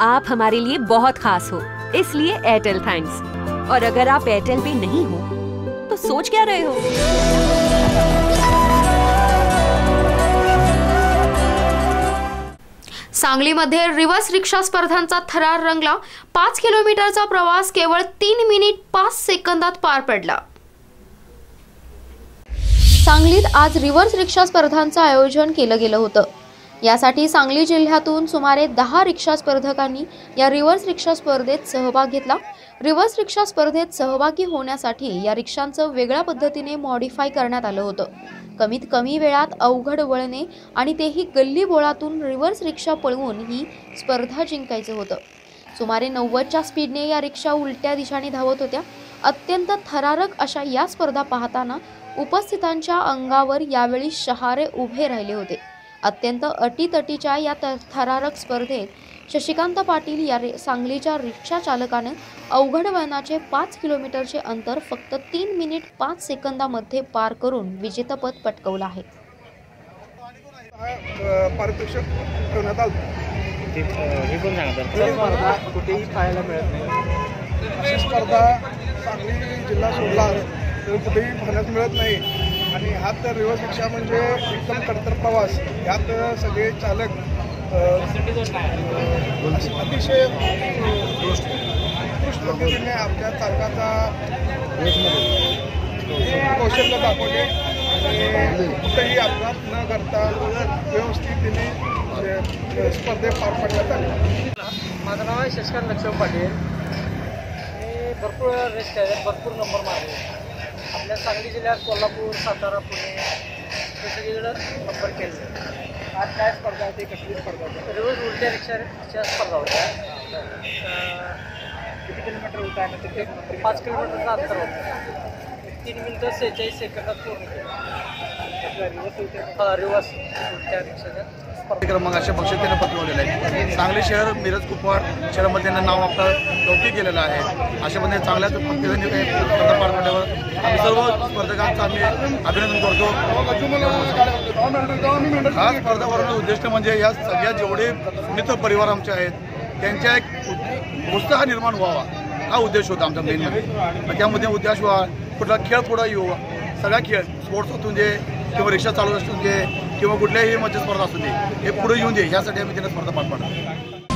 आप हमारे लिए बहुत खास हो। इसलिए एयरटेल थैंक्स और अगर आप एयरटेल पे नहीं हो तो सोच क्या रहे हो? सांगलीमध्ये रिव्हर्स रिक्षा स्पर्धांचा थरार रंगला. पाच किलोमीटरचा प्रवास केवळ तीन मिनिट पाच सेकंदात पार पडला. सांगलीत आज रिव्हर्स रिक्षा स्पर्धांचं आयोजन केलं गेलं होतं. यासाठी सांगली जिल्ह्यातून सुमारे दहा रिक्षा स्पर्धकांनी या रिव्हर्स रिक्षा स्पर्धेत सहभाग घेतला. रिव्हर्स रिक्षा स्पर्धेत सहभागी होण्यासाठी या रिक्षांचं वेगळ्या पद्धतीने मॉडिफाय करण्यात आलं होतं. कमीत कमी वेळात अवघड वळणे आणि तेही गल्ली बोळातून रिव्हर्स रिक्षा पळवून ही स्पर्धा जिंकायचं होतं. सुमारे नव्वदच्या स्पीडने या रिक्षा उलट्या दिशाने धावत होत्या. अत्यंत थरारक अशा या स्पर्धा पाहताना उपस्थितांच्या अंगावर यावेळी शहारे उभे राहिले होते. अत्यंत अटीतटीच्या या थरारक स्पर्धेत शशिकांत पाटील या रे सांगलीच्या रिक्षा चालकानं अवघड वळणाचे पाच किलोमीटरचे अंतर फक्त तीन मिनिट पाच सेकंदामध्ये पार करून विजेतेपद पटकवलं आहे. कुठेही पाहायला मिळत नाही. स्पर्धा सांगली जिल्हा सोडला तर कुठेही पाहण्यात मिळत नाही. आणि ह्यात तर रिवर्स रिक्षा म्हणजे एकदम कडतर प्रवास. ह्यात सगळे चालक अतिशय उत्कृष्ट पद्धतीने आपल्या चालकाचा कौशल्य दाखवले आणि कुठेही अपघात न करता व्यवस्थितपणे अ, स्पर्धेत पार पाडण्यात आले. माझं नाव आहे शशिकांत लक्ष्मण पाटील. मी भरपूर रेस केले भरपूर नंबर मारले आपल्या सांगली जिल्ह्यात कोल्हापूर सातारा पुणे हे सगळीकडं नंबर केले आज काय स्पर्धा होती कसली स्पर्धा होती? रोज उलट्या रिक्षाच्या स्पर्धा होत्या. किती किलोमीटर होता आणि तिथे पाच किलोमीटरचं अंतर होतं. तीन मिनिटं सेहेचाळीस सेकंदात पूर्ण केलं. हा, रिवर्स उलट्या रिक्षाच्या. स्पर्धा क्रमांक अशा बक्षिसाने पटवलेलं आहे सांगली शहर मिरज कुपवाड शहरामध्ये त्यांना नाव आपलं लौकिक केलेलं आहे. अशा पद्धतीने चांगल्या पद्धतीने काही स्पर्धा पार पडल्यावर आम्ही अभिनंदन करतो. हा स्पर्धा भरवण्याचं उद्दिष्ट म्हणजे या सगळ्या जेवढे मित्र परिवार आमचे आहेत त्यांच्या एक उत्साह निर्माण व्हावा हा उद्देश होता आमचा मेन म्हणजे त्यामध्ये उद्देश व्हा कुठला खेळ पुढे येऊ. सगळ्या खेळ स्पोर्ट्स असून दे किंवा रिक्षा चालू असून दे किंवा कुठल्याही म्हणजे स्पर्धा असू दे हे पुढे येऊन दे यासाठी आम्ही त्यांना स्पर्धा पार पाडतो